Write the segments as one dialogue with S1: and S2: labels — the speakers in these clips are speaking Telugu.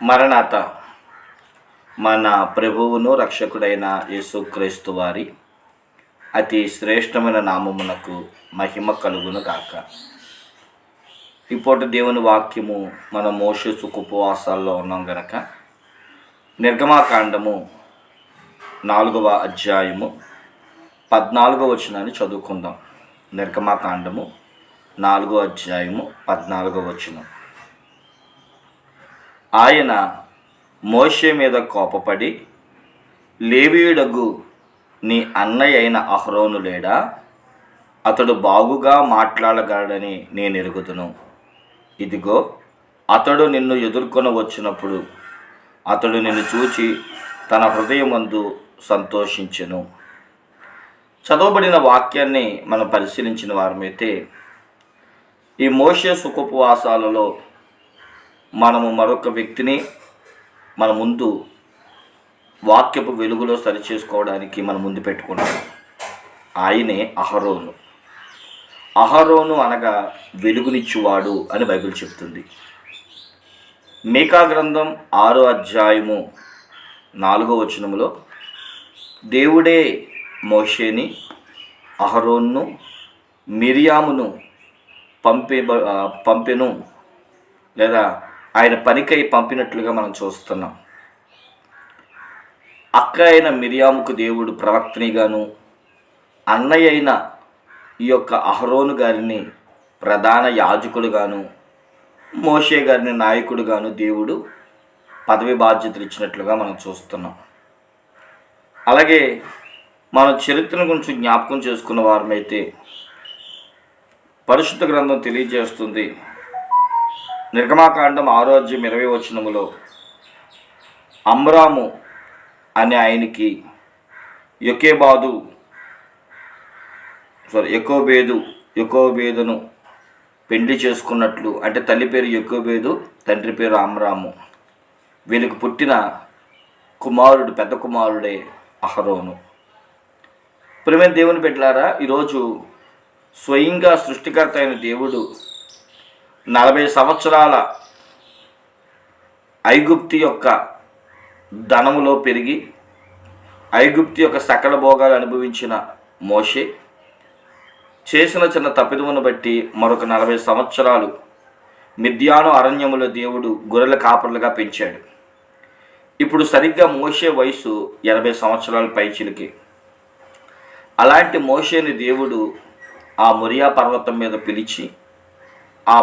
S1: మరణాత మన ప్రభువును రక్షకుడైన యేసుక్రైస్తు వారి అతి శ్రేష్టమైన నామమునకు మహిమ కలుగును కాక ఇప్పటి దేవుని వాక్యము మన మోషసు ఉపవాసాల్లో ఉన్నాం గనక నిర్గమాకాండము నాలుగవ అధ్యాయము పద్నాలుగవ వచనాన్ని చదువుకుందాం. నిర్గమాకాండము నాలుగో అధ్యాయము పద్నాలుగవ వచనం. ఆయన మోషే మీద కోపపడి లేవీయుడగు నీ అన్నయ్య అయిన అహరోను లేడా? అతడు బాగుగా మాట్లాడగలడని నేను ఎరుగుదును ఇదిగో అతడు నిన్ను ఎదుర్కొని వచ్చినప్పుడు అతడు నిన్ను చూచి తన హృదయమందు సంతోషించెను. చదవబడిన వాక్యాన్ని మనం పరిశీలించిన వారమైతే ఈ మోషే సుఖోపవాసాలలో మనము మరొక వ్యక్తిని మన ముందు వాక్యపు వెలుగులో సరి చేసుకోవడానికి మన ముందు పెట్టుకుంటాం ఆయనే అహరోను. అహరోను అనగా వెలుగునిచ్చువాడు అని బైబిల్ చెప్తుంది. మేకా గ్రంథం ఆరో అధ్యాయము నాలుగో వచనములో దేవుడే మోషేని అహరోన్ను మిరియామును పంపే పంపెను లేదా ఆయన పనికై పంపినట్లుగా మనం చూస్తున్నాం. అక్క అయిన మిరియాముకు దేవుడు ప్రవక్తనిగాను అన్నయ్య అయిన ఈ యొక్క అహరోను గారిని ప్రధాన యాజకులుగాను మోషే గారిని నాయకుడుగాను దేవుడు పదవి బాధ్యతలు ఇచ్చినట్లుగా మనం చూస్తున్నాం. అలాగే మన చరిత్రను గురించి జ్ఞాపకం చేసుకున్న వారమైతే పరిశుద్ధ గ్రంథం తెలియజేస్తుంది. నిర్గమాకాండం ఆరోగ్యం ఇరవై వచనములో అమ్రాము అనే ఆయనకి యొకేబాదు సారీ ఎకోబేదు ఎకోబేదును పెండ్లి చేసుకున్నట్లు అంటే తల్లి పేరు యొకోబేదు తండ్రి పేరు అమ్రాము. వీళ్ళకు పుట్టిన కుమారుడు పెద్ద కుమారుడే అహరోను. ప్రేమ దేవుని పెట్టారా ఈరోజు స్వయంగా సృష్టికర్త అయిన దేవుడు నలభై సంవత్సరాల ఐగుప్తి యొక్క ధనములో పెరిగి ఐగుప్తి యొక్క సకల భోగాలు అనుభవించిన మోషే చేసిన చిన్న తప్పిదమును బట్టి మరొక నలభై సంవత్సరాలు మిథ్యాను అరణ్యములో దేవుడు గొర్రెల కాపర్లుగా పెంచాడు. ఇప్పుడు సరిగ్గా మోషే వయసు ఎనభై సంవత్సరాల పైచిలికి అలాంటి మోషేని దేవుడు ఆ మొరియా పర్వతం మీద పిలిచి ఆ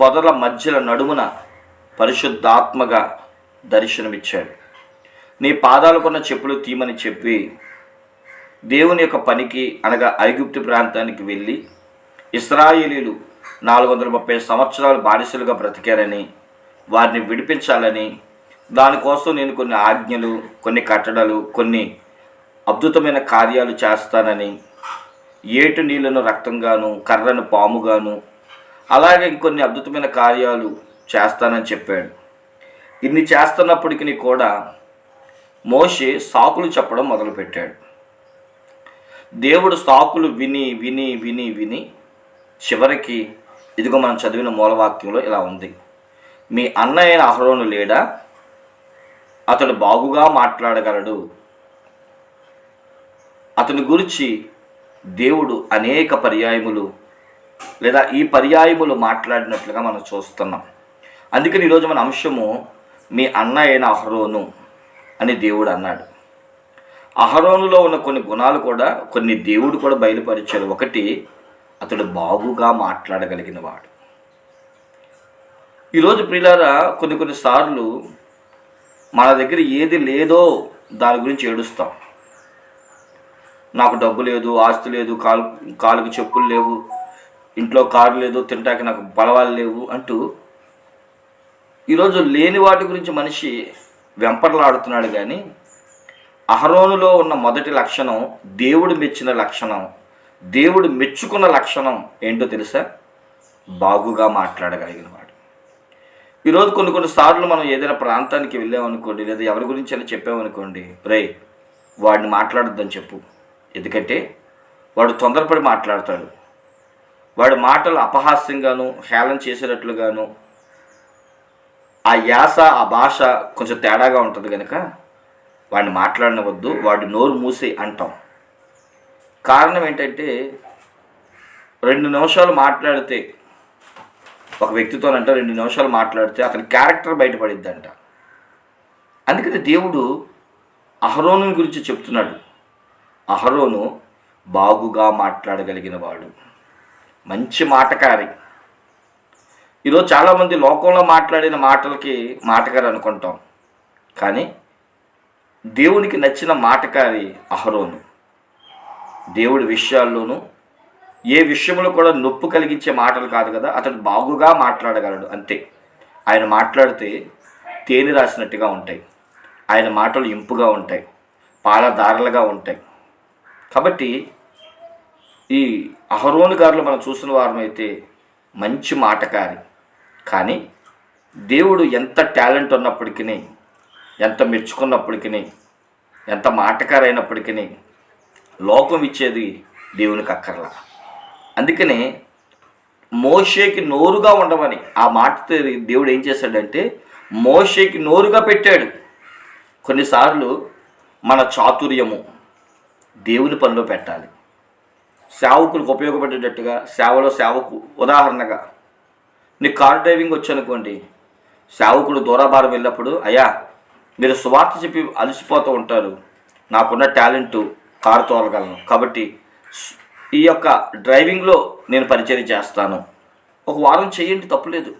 S1: పొదల మధ్యల నడుమున పరిశుద్ధాత్మగా దర్శనమిచ్చాడు. నీ పాదాలకున్న చెప్పులు తీమని చెప్పి దేవుని యొక్క పనికి అనగా ఐగుప్తు ప్రాంతానికి వెళ్ళి ఇస్రాయేలీలు నాలుగు వందల ముప్పై సంవత్సరాలు బానిసలుగా బ్రతికారని వారిని విడిపించాలని దానికోసం నేను కొన్ని ఆజ్ఞలు కొన్ని కట్టడలు కొన్ని అద్భుతమైన కార్యాలు చేస్తానని ఏటు నీళ్ళను రక్తంగాను కర్రను పాముగాను అలాగే ఇంకొన్ని అద్భుతమైన కార్యాలు చేస్తానని చెప్పాడు. ఇన్ని చేస్తున్నప్పటికీ కూడా మోషే సాకులు చెప్పడం మొదలుపెట్టాడు. దేవుడు సాకులు విని విని విని విని చివరికి ఇదిగో మనం చదివిన మూలవాక్యంలో ఇలా ఉంది. మీ అన్న అయిన అహరోను లేడా? అతడు బాగుగా మాట్లాడగలడు. అతని గురించి దేవుడు అనేక పర్యాయములు లేదా ఈ పర్యాయములు మాట్లాడినట్లుగా మనం చూస్తున్నాం. అందుకని ఈరోజు మన అంశము మీ అన్న అయిన అహరోను అని దేవుడు అన్నాడు. అహరోనులో ఉన్న కొన్ని గుణాలు కూడా కొన్ని దేవుడు కూడా బయలుపరిచాడు ఒకటి అతడు బాగుగా మాట్లాడగలిగిన వాడు. ఈరోజు ప్రియులారా కొన్ని కొన్నిసార్లు మన దగ్గర ఏది లేదో దాని గురించి ఏడుస్తాం. నాకు డబ్బు లేదు ఆస్తి లేదు కాలు కాలుకి చెప్పులు లేవు ఇంట్లో కారు లేదు తినటానికి నాకు బలవాలు లేవు అంటూ ఈరోజు లేని వాటి గురించి మనిషి వెంపర్లాడుతున్నాడు కానీ అహరోనులో ఉన్న మొదటి లక్షణం దేవుడు మెచ్చిన లక్షణం. దేవుడు మెచ్చుకున్న లక్షణం ఏంటో తెలుసా? బాగుగా మాట్లాడగలిగిన వాడు ఈరోజు కొన్ని కొన్ని సార్లు మనం ఏదైనా ప్రాంతానికి వెళ్ళామనుకోండి లేదా ఎవరి గురించి అయినా చెప్పామనుకోండి రే వాడిని మాట్లాడొద్దని చెప్పు. ఎందుకంటే వాడు తొందరపడి మాట్లాడతాడు. వాడి మాటలు అపహాస్యంగాను హేళన చేసేటట్లుగాను ఆ యాస ఆ భాష కొంచెం తేడాగా ఉంటుంది కనుక వాడిని మాట్లాడనవద్దు వాడి నోరు మూసి అంటాం. కారణం ఏంటంటే రెండు నిమిషాలు మాట్లాడితే ఒక వ్యక్తితోనంట రెండు నిమిషాలు మాట్లాడితే అతని క్యారెక్టర్ బయటపడిద్దంట. అందుకని దేవుడు అహరోను గురించి చెప్తున్నాడు. అహరోను బాగుగా మాట్లాడగలిగిన వాడు. మంచి మాటకారి. ఈరోజు చాలామంది లోకంలో మాట్లాడిన మాటలకి మాటగారు అనుకుంటాం. కానీ దేవునికి నచ్చిన మాటకారి అహరోను. దేవుడి విషయాల్లోనూ ఏ విషయంలో కూడా నొప్పు కలిగించే మాటలు కాదు కదా అతడు బాగుగా మాట్లాడగలడు అంతే. ఆయన మాట్లాడితే తేనె రాసినట్టుగా ఉంటాయి. ఆయన మాటలు ఇంపుగా ఉంటాయి పాలదారలుగా ఉంటాయి. కాబట్టి ఈ అహరోను గారులు మనం చూసిన వారమైతే మంచి మాటకారి. కానీ దేవుడు ఎంత టాలెంట్ ఉన్నప్పటికీ ఎంత మెచ్చుకున్నప్పటికీ ఎంత మాటకారైనప్పటికీ లోకం ఇచ్చేది దేవునికి అక్కర్లా. అందుకని మోషేకి నోరుగా ఉండమని ఆ మాటతో దేవుడు ఏం చేశాడంటే మోషేకి నోరుగా పెట్టాడు. కొన్నిసార్లు మన చాతుర్యము దేవుని పనిలో పెట్టాలి. సేవకులకు ఉపయోగపడేటట్టుగా సేవలో సేవకు ఉదాహరణగా నీకు కార్ డ్రైవింగ్ వచ్చనుకోండి సేవకుడు దూరాభారం వెళ్ళినప్పుడు అయ్యా మీరు సువార్త చెప్పి అలసిపోతూ ఉంటారు. నాకున్న టాలెంట్ కారు తోలగలను కాబట్టి ఈ యొక్క డ్రైవింగ్లో నేను పరిచయం చేస్తాను. ఒక వారం చేయండి తప్పులేదు.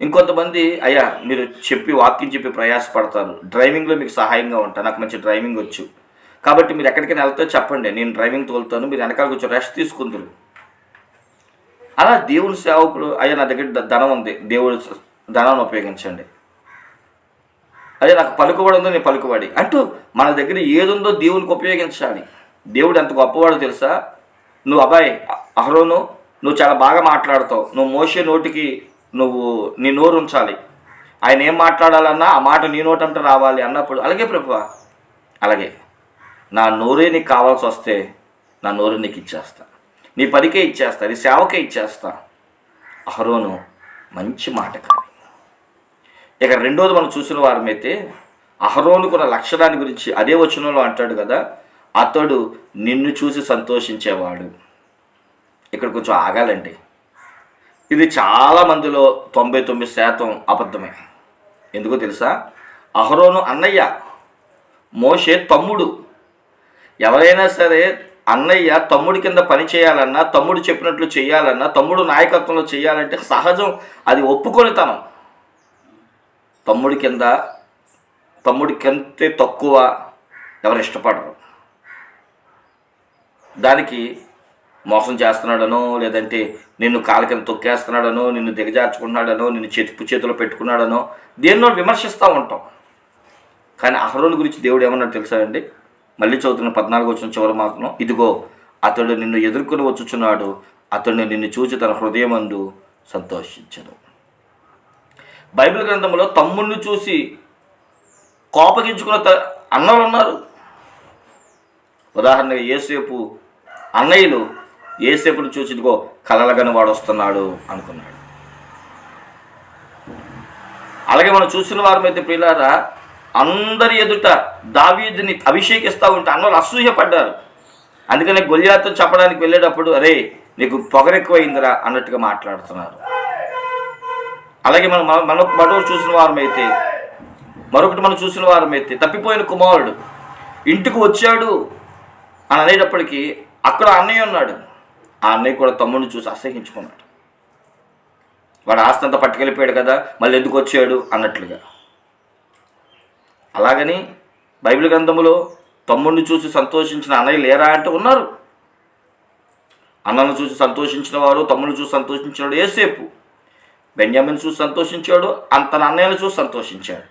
S1: ఇంకొంతమంది అయ్యా మీరు చెప్పి వాక్యం చెప్పి ప్రయాసపడతారు. డ్రైవింగ్లో మీకు సహాయంగా ఉంటాను నాకు మంచి డ్రైవింగ్ వచ్చు. కాబట్టి మీరు ఎక్కడికైనా వెళ్తే చెప్పండి. నేను డ్రైవింగ్ తోలుతాను. మీరు వెనకాల కొంచెం రెస్ట్ తీసుకుందరు. అలా దేవుని సేవకుడు అయ్యా నా దగ్గర ధనం ఉంది. దేవుడు ధనాన్ని ఉపయోగించండి. అదే నాకు పలుకుబడి ఉందో నేను పలుకుబడి. అంటూ మన దగ్గర ఏది ఉందో దేవునికి ఉపయోగించాలి దేవుడు ఎంత గొప్పవాడో తెలుసా? నువ్వు అబ్బాయి అహరోను నువ్వు చాలా బాగా మాట్లాడతావు. నువ్వు మోసే నోటికి నువ్వు నీ నోరు ఉంచాలి. ఆయన ఏం మాట్లాడాలన్నా ఆ మాట నీ నోటంట రావాలి అన్నప్పుడు. అలాగే ప్రభువా? అలాగే. నా నోరే నీకు కావాల్సి వస్తే నా నోరు నీకు ఇచ్చేస్తా. నీ పనికే ఇచ్చేస్తా నీ సేవకే ఇచ్చేస్తా. అహరోను మంచి మాట కానీ ఇక రెండోది మనం చూసిన వారమైతే అహరోనుకున్న లక్షణాన్ని గురించి అదే వచనంలో అంటాడు కదా అతడు నిన్ను చూసి సంతోషించేవాడు. ఇక్కడ కొంచెం ఆగాలండి. ఇది చాలా మందిలో తొంభై తొమ్మిది శాతం అబద్ధమే. ఎందుకో తెలుసా? అహరోను అన్నయ్య మోషే తమ్ముడు. ఎవరైనా సరే అన్నయ్య తమ్ముడి కింద పని చేయాలన్నా తమ్ముడు చెప్పినట్లు చేయాలన్నా తమ్ముడు నాయకత్వంలో చేయాలంటే సహజం అది ఒప్పుకొని తనం తమ్ముడి కింద తమ్ముడి కంటే తక్కువ ఎవరు ఇష్టపడరు. దానికి మోసం చేస్తున్నాడనో లేదంటే నిన్ను కాలు కింద తొక్కేస్తున్నాడనో నిన్ను దిగజార్చుకున్నాడనో నిన్ను చేతి చేతిలో పెట్టుకున్నాడనో దేన్నో విమర్శిస్తూ ఉంటాం. కానీ అహరోని గురించి దేవుడు ఏమన్నాడు తెలుసా అండి? మళ్ళీ చదువుతున్న పద్నాలుగు వచ్చిన చివరి మాత్రం ఇదిగో అతడు నిన్ను ఎదుర్కొని వచ్చుచున్నాడు అతడు నిన్ను చూచి తన హృదయమందు సంతోషించను. బైబిల్ గ్రంథంలో తమ్ముణ్ణి చూసి కోపగించుకున్న త- అన్నలు ఉన్నారు ఉదాహరణగా ఏసేపు అన్నయ్యలు ఏసేపును చూసి ఇదిగో కలలగని వాడు వస్తున్నాడు అనుకున్నాడు. అలాగే మనం చూసిన వారమైతే పిల్లారా అందరి ఎదుట దావీదుని అభిషేకిస్తూ ఉంటే అన్నలు అసూయపడ్డారు. అందుకనే గొల్యాతో చెప్పడానికి వెళ్ళేటప్పుడు అరే నీకు పొగరెక్కువైందిరా అన్నట్టుగా మాట్లాడుతున్నారు. అలాగే మనం మన- మన మరొకటి చూసిన వారమైతే మరొకటి మనం చూసిన వారమైతే తప్పిపోయిన కుమారుడు ఇంటికి వచ్చాడు అని అనేటప్పటికీ అక్కడ అన్నయ్య ఉన్నాడు. ఆ అన్నయ్య కూడా తమ్ముడిని చూసి అసహించుకున్నాడు వాడు ఆస్తి అంతా పట్టుకెళ్ళిపోయాడు కదా మళ్ళీ ఎందుకు వచ్చాడు అన్నట్లుగా. అలాగని బైబిల్ గ్రంథంలో తమ్ముడిని చూసి సంతోషించిన అన్నయ్య లేరా అంటే ఉన్నారు. అన్నను చూసి సంతోషించిన వారు తమ్ముడిని చూసి సంతోషించిన వాడు ఏసేపు బెన్యామిన్ చూసి సంతోషించాడు అంత అన్నయ్యను చూసి సంతోషించాడు.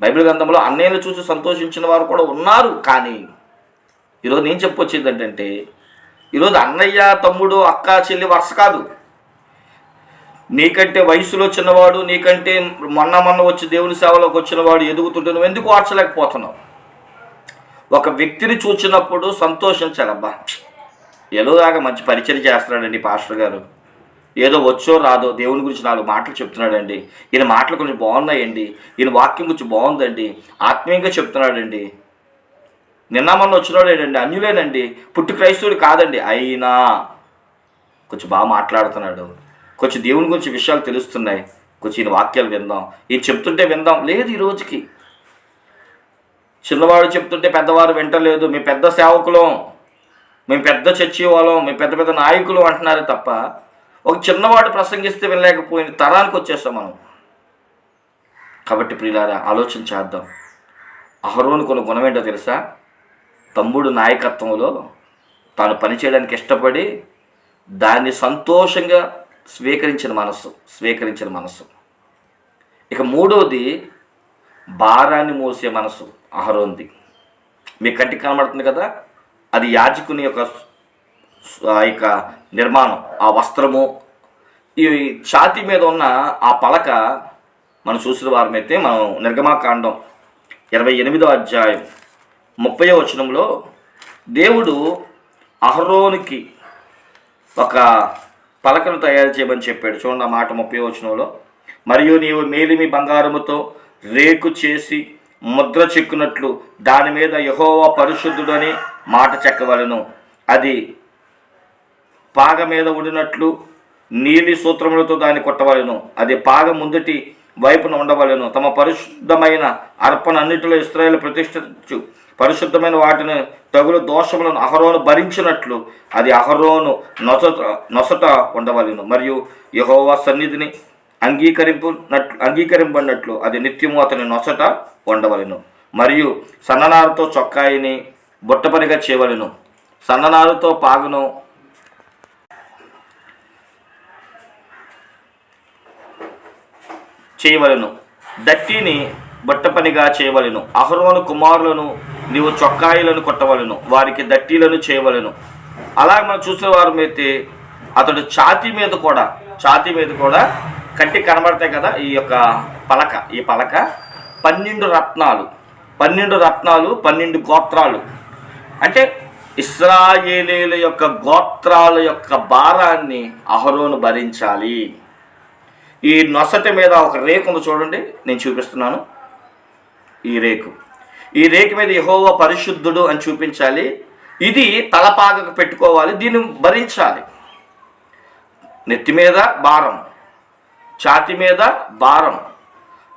S1: బైబిల్ గ్రంథంలో అన్నయ్యను చూసి సంతోషించిన వారు కూడా ఉన్నారు కానీ ఈరోజు నేను చెప్పొచ్చేది ఏంటంటే ఈరోజు అన్నయ్య తమ్ముడు అక్క చెల్లి వరుస కాదు. నీకంటే వయసులో చిన్నవాడు నీకంటే మొన్న మొన్న వచ్చి దేవుని సేవలోకి వచ్చినవాడు ఎదుగుతుంటే నువ్వు ఎందుకు వార్చలేకపోతున్నావు ఒక వ్యక్తిని చూచినప్పుడు సంతోషించాలబ్బా ఎలాగా మంచి పరిచయం చేస్తున్నాడండి పాస్టర్ గారు. ఏదో వచ్చో రాదో దేవుని గురించి నాలుగు మాటలు చెప్తున్నాడండి. ఈయన మాటలు కొంచెం బాగున్నాయండి. ఈయన వాక్యం గురించి బాగుందండి. ఆత్మీయంగా చెప్తున్నాడండి. నిన్న మొన్న వచ్చినాడేనండి అన్యులేనండి. పుట్టి క్రైస్తవుడు కాదండి. అయినా కొంచెం బాగా మాట్లాడుతున్నాడు. కొంచెం దేవుని గురించి విషయాలు తెలుస్తున్నాయి. కొంచెం ఈయన వాక్యాలు విందాం. ఈయన చెప్తుంటే విందాం. లేదు ఈ రోజుకి. చిన్నవాడు చెప్తుంటే పెద్దవారు వింటలేదు. మీ పెద్ద సేవకులం. మేము పెద్ద చర్చి వాళ్ళం మేము పెద్ద పెద్ద నాయకులు అంటున్నారే తప్ప ఒక చిన్నవాడు ప్రసంగిస్తే వినలేకపోయిన తరానికి వచ్చేస్తాం మనం. కాబట్టి ప్రియులారా ఆలోచన చేద్దాం. అహరోను కొన్ని గుణం ఏంటో తెలుసా? తమ్ముడు నాయకత్వంలో తాను పనిచేయడానికి ఇష్టపడి దాన్ని సంతోషంగా స్వీకరించిన మనస్సు స్వీకరించిన మనస్సు. ఇక మూడవది భారాన్ని మోసే మనసు అహరోంది మీ కంటికి కనబడుతుంది కదా? అది యాజకుని యొక్క ఆ యొక్క నిర్మాణం ఆ వస్త్రము. ఈ ఛాతీ మీద ఉన్న ఆ పలక మనం చూసిన వారమైతే మనం నిర్గమాకాండం ఇరవై ఎనిమిదో అధ్యాయం ముప్పై వచనంలో దేవుడు అహరోనికి ఒక పలకను తయారు చేయమని చెప్పాడు. చూడండి ఆ మాట ముప్పై వచనంలో. మరియు నీవు మేలిమి బంగారముతో రేకు చేసి ముద్ర చెక్కునట్లు దాని మీద యహోవా పరిశుద్ధుడని మాట చెక్కవలను. అది పాగ మీద ఉండినట్లు నీలి సూత్రములతో దాన్ని కొట్టవలెను. అది పాగ ముందటి వైపున ఉండవలెను. తమ పరిశుద్ధమైన అర్పణ అన్నిటిలో ఇస్రాయలు ప్రతిష్ఠించు. పరిశుద్ధమైన వాటిని తగులు దోషములను అహరోను భరించినట్లు అది అహరోను నొసట నొసట ఉండవలెను. మరియు యహోవా సన్నిధిని అంగీకరింపు అంగీకరింపడినట్లు అది నిత్యము అతని నొసట ఉండవలెను. మరియు సన్ననారుతో చొక్కాయిని బుట్టపనిగా చేయవలెను. సన్ననారుతో పాగును చేయవలెను. దట్టిని బట్టపనిగా చేయవలెను. అహరోను కుమారులను నీవు చొక్కాయిలను కొట్టవలను. వారికి దట్టీలను చేయవలెను. అలాగే మనం చూసే అయితే అతడు ఛాతీ మీద కూడా ఛాతీ మీద కూడా కంటి కనబడతాయి కదా ఈ యొక్క పలక ఈ పలక. పన్నెండు రత్నాలు పన్నెండు రత్నాలు పన్నెండు గోత్రాలు. అంటే ఇస్రాయేలీల యొక్క గోత్రాల యొక్క భారాన్ని అహరోను భరించాలి. ఈ నొసటి మీద ఒక రేకు ఉంది చూడండి నేను చూపిస్తున్నాను. ఈ రేకు. ఈ రేకు మీద యహోవ పరిశుద్ధుడు అని చూపించాలి. ఇది తలపాగకు పెట్టుకోవాలి దీన్ని భరించాలి. నెత్తి మీద భారం ఛాతి మీద భారం.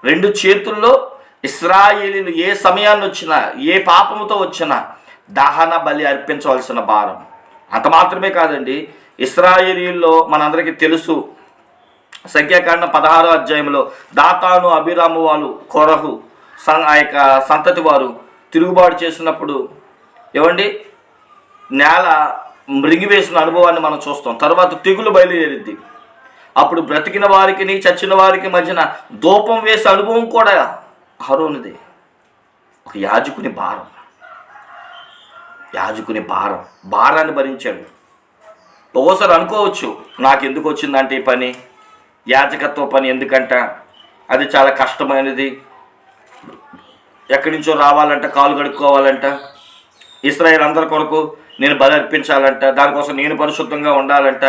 S1: రెండు చేతుల్లో ఇస్రాయేలీలు ఏ సమయాన్ని వచ్చినా ఏ పాపముతో వచ్చినా దహన బలి అర్పించవలసిన భారం. అంత మాత్రమే కాదండి ఇస్రాయేలీల్లో మనందరికీ తెలుసు సంఖ్యాకాండం పదహారో అధ్యాయంలో దాతాను అభిరాము వాళ్ళు కొరహు సం ఆ యొక్క సంతతి వారు తిరుగుబాటు చేసినప్పుడు ఏమండి? నేల మృంగివేసిన అనుభవాన్ని మనం చూస్తాం. తర్వాత తెగులు బయలుదేరిద్ది. అప్పుడు బ్రతికిన వారికి చచ్చిన వారికి మధ్యన దూపం వేసే అనుభవం కూడా హరోనిది ఒక యాజకుని భారం. యాజకుని భారం. భారాన్ని భరించాడు. ఒక్కోసారి అనుకోవచ్చు నాకు ఎందుకు వచ్చిందంటే ఈ పని? యాజకత్వ పని ఎందుకంట? అది చాలా కష్టమైనది. ఎక్కడి నుంచో రావాలంట కాలు కడుక్కోవాలంట. ఇస్రాయేల్ అందరి కొరకు నేను బలి అర్పించాలంట దానికోసం నేను పరిశుద్ధంగా ఉండాలంట.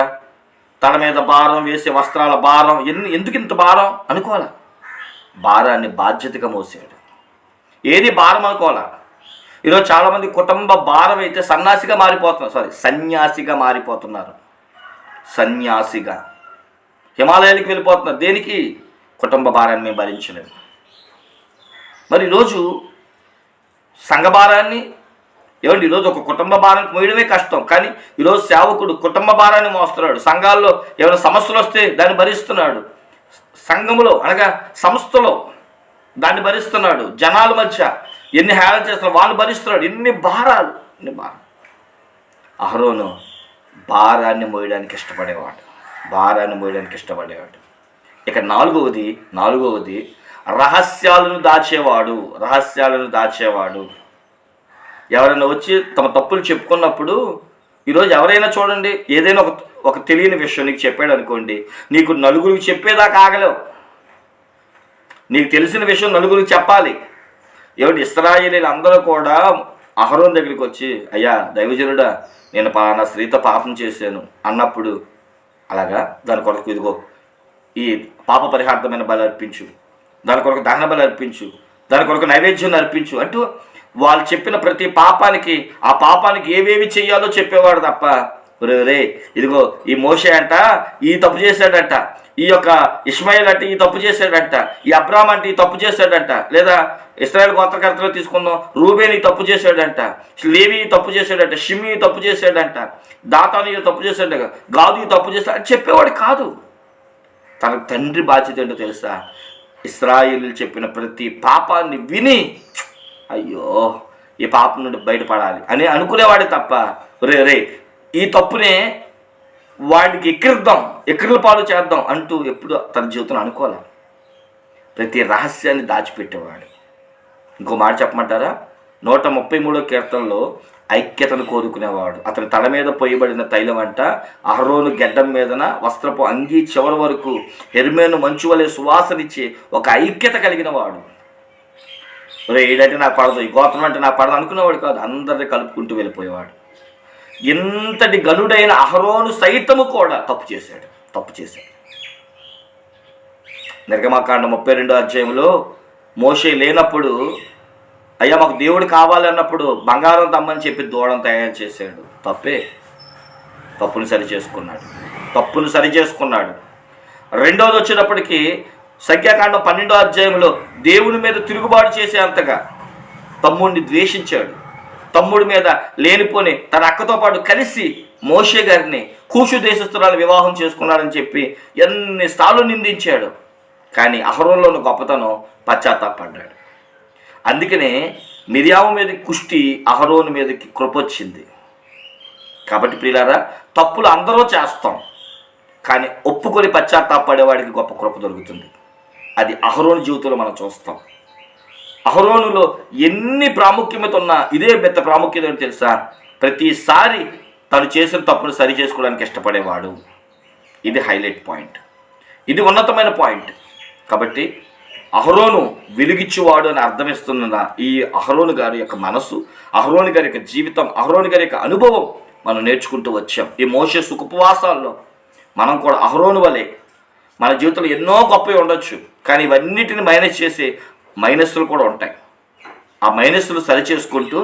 S1: తల మీద భారం వేసే వస్త్రాల భారం ఎన్ని ఎందుకు ఇంత భారం? అనుకోవాలా? భారాన్ని బాధ్యతగా మోసాడు ఏది భారం అనుకోవాలా? ఈరోజు చాలామంది కుటుంబ భారం అయితే సన్యాసిగా మారిపోతున్నారు. సారీ సన్యాసిగా మారిపోతున్నారు. సన్యాసిగా. హిమాలయాలకు వెళ్ళిపోతున్నారు దేనికి? కుటుంబ భారాన్ని మేము భరించలేము. మరి ఈరోజు సంఘ భారాన్ని ఏమండి ఈరోజు ఒక కుటుంబ భారాన్ని మోయడమే కష్టం కానీ ఈరోజు సేవకుడు కుటుంబ భారాన్ని మోస్తున్నాడు. సంఘాల్లో ఏమైనా సమస్యలు వస్తే దాన్ని భరిస్తున్నాడు. సంఘములో అనగా సంస్థలో దాన్ని భరిస్తున్నాడు. జనాల మధ్య ఎన్ని హేళన చేస్తున్నాడు వాళ్ళు భరిస్తున్నాడు. ఎన్ని భారాలు ఎన్ని భారాలు. అహరోను భారాన్ని మోయడానికి ఇష్టపడేవాడు. భారాన్ని మోయడానికి ఇష్టపడేవాడు. ఇక నాలుగవది నాలుగవది రహస్యాలను దాచేవాడు రహస్యాలను దాచేవాడు. ఎవరైనా వచ్చి తమ తప్పులు చెప్పుకున్నప్పుడు ఈరోజు ఎవరైనా చూడండి ఏదైనా ఒక ఒక తెలియని విషయం నీకు చెప్పాడు అనుకోండి నీకు నలుగురికి చెప్పేదాకా ఆగలేవు. నీకు తెలిసిన విషయం నలుగురికి చెప్పాలి. ఏమిటి ఇస్రాయేలీలు అందరూ కూడా అహరోన్ దగ్గరికి వచ్చి అయ్యా దైవజనుడా నేను పలానా స్త్రీతో పాపం చేశాను అన్నప్పుడు అలాగా? దాని కొరకు ఇదిగో ఈ పాప పరిహార్థమైన బలి అర్పించు. దాని కొరకు దహన బలి అర్పించు. దాని కొరకు నైవేద్యం అర్పించు అంటూ వాళ్ళు చెప్పిన ప్రతి పాపానికి ఆ పాపానికి ఏవేవి చెయ్యాలో చెప్పేవాడు తప్ప. రే ఇదిగో ఈ మోసే అంట ఈ తప్పు చేశాడంట. ఈ యొక్క ఇస్మాయిల్ అంటే ఈ తప్పు చేశాడంట ఈ అబ్రామ్ అంటే ఈ తప్పు చేశాడంట లేదా ఇస్రాయల్ గోత్రకర్తలో తీసుకుందాం రూబేని ఈ తప్పు చేశాడంట లేవి తప్పు చేశాడంట షిమి తప్పు చేశాడంట దాతాను ఈ తప్పు చేశాడు గాదు ఈ తప్పు చేశాడు అని చెప్పేవాడు కాదు. తన తండ్రి బాధ్యత ఏంటో తెలుసా? ఇస్రాయిల్ చెప్పిన ప్రతి పాపాన్ని విని అయ్యో ఈ పాపం నుండి బయటపడాలి అని అనుకునేవాడే తప్ప రే రే ఈ తప్పునే వాడికి ఎక్కిరిద్దాం ఎక్కిరిల పాలు చేద్దాం అంటూ ఎప్పుడు తన జీవితంలో అనుకోలే. ప్రతి రహస్యాన్ని దాచిపెట్టేవాడు. ఇంకో మాట చెప్పమంటారా? నూట ముప్పై మూడో కీర్తనలో ఐక్యతను కోరుకునేవాడు. అతని తల మీద పోయబడిన తైలం అంట అహరోను గెడ్డం మీదన వస్త్రపు అంగీ చివరి వరకు హెర్మేను మంచు వలె సువాసనిచ్చే ఒక ఐక్యత కలిగిన వాడు ఏడంటే నా నాకు పడదు ఈ గోత్రం అంటే నాకు పడదు అనుకునేవాడు కాదు అందరిని కలుపుకుంటూ వెళ్ళిపోయేవాడు. ఇంతటి గనుడైన అహరోను సైతము కూడా తప్పు చేశాడు తప్పు చేశాడు. నిర్గమాకాండ ముప్పై రెండో అధ్యాయంలో మోషే లేనప్పుడు అయ్యా మాకు దేవుడు కావాలన్నప్పుడు బంగారం తమ్మని చెప్పి దూడం తయారు చేశాడు. తప్పే. తప్పుని సరి చేసుకున్నాడు. తప్పును సరి చేసుకున్నాడు. రెండోది వచ్చేటప్పటికి సంఖ్యాకాండం పన్నెండో అధ్యాయంలో దేవుని మీద తిరుగుబాటు చేసే అంతగా తమ్ముడిని ద్వేషించాడు. తమ్ముడి మీద లేనిపోని తన అక్కతో పాటు కలిసి మోషే గారిని కూషు దేశస్తురాలు వివాహం చేసుకున్నాడని చెప్పి ఎన్నిసార్లు నిందించాడు. కానీ అహరోన్లోని గొప్పతనం పశ్చాత్తాపడ్డాడు. అందుకనే మిరియాము మీద కుష్టి అహరోను మీదకి కృపొచ్చింది. కాబట్టి ప్రియులారా తప్పులు అందరూ చేస్తాం. కానీ ఒప్పుకొని పశ్చాత్తాపడేవాడికి గొప్ప కృప దొరుకుతుంది. అది అహరోని జీవితంలో మనం చూస్తాం. అహరోనులో ఎన్ని ప్రాముఖ్యత ఉన్నా ఇదే పెద్ద ప్రాముఖ్యత అని తెలుసా? ప్రతిసారి తను చేసిన తప్పును సరి చేసుకోవడానికి ఇష్టపడేవాడు. ఇది హైలైట్ పాయింట్. ఇది ఉన్నతమైన పాయింట్. కాబట్టి అహరోను వెలుగిచ్చువాడు అని అర్థమిస్తున్న ఈ అహరోను గారి యొక్క మనసు అహరోని గారి యొక్క జీవితం అహరోని గారి యొక్క అనుభవం మనం నేర్చుకుంటూ వచ్చాం. ఈ మోసే సుఖపవాసాల్లో మనం కూడా అహరోను వలె మన జీవితంలో ఎన్నో గొప్పవి ఉండొచ్చు. కానీ ఇవన్నిటిని మైనస్ చేసే మైనస్లు కూడా ఉంటాయి. ఆ మైనస్లు సరి చేసుకుంటూ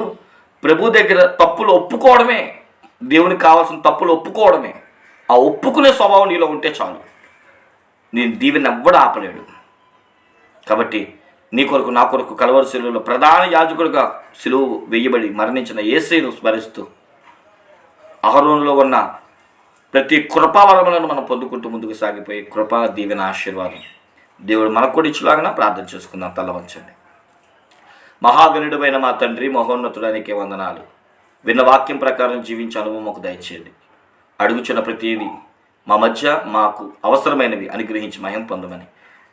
S1: ప్రభు దగ్గర తప్పులు ఒప్పుకోవడమే దేవునికి కావాల్సిన తప్పులు ఒప్పుకోవడమే. ఆ ఒప్పుకునే స్వభావం నీలో ఉంటే చాలు. నేను దీవెని ఎవ్వడు ఆపలేడు. కాబట్టి నీ కొరకు నా కొరకు కలవరి శిలువలో ప్రధాన యాజకుడిగా సిలువు వేయబడి మరణించిన ఏసైను స్మరిస్తూ అహరోనులో ఉన్న ప్రతి కృపావరములను మనం పొందుకుంటూ ముందుకు సాగిపోయి కృపా దీవెన ఆశీర్వాదం. దేవుడు మనకు కూడా ఇచ్చేలాగా ప్రార్థన చేసుకుందాం తల వంచండి. మహాగణుడమైన మా తండ్రి మహోన్నతుడానికి వందనాలు. విన్న వాక్యం ప్రకారం జీవించే అనుభవం మాకు దయచేయండి. అడుగుచున్న ప్రతిదీ మా మధ్య మాకు అవసరమైనవి అనుగ్రహించి మయం పొందమని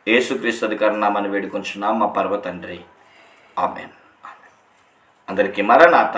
S1: యేసుక్రీస్తు అధికారం నామని వేడుకొంచున్నాం మా పర్వ తండ్రి ఆమెన్. అందరికీ మరణాత.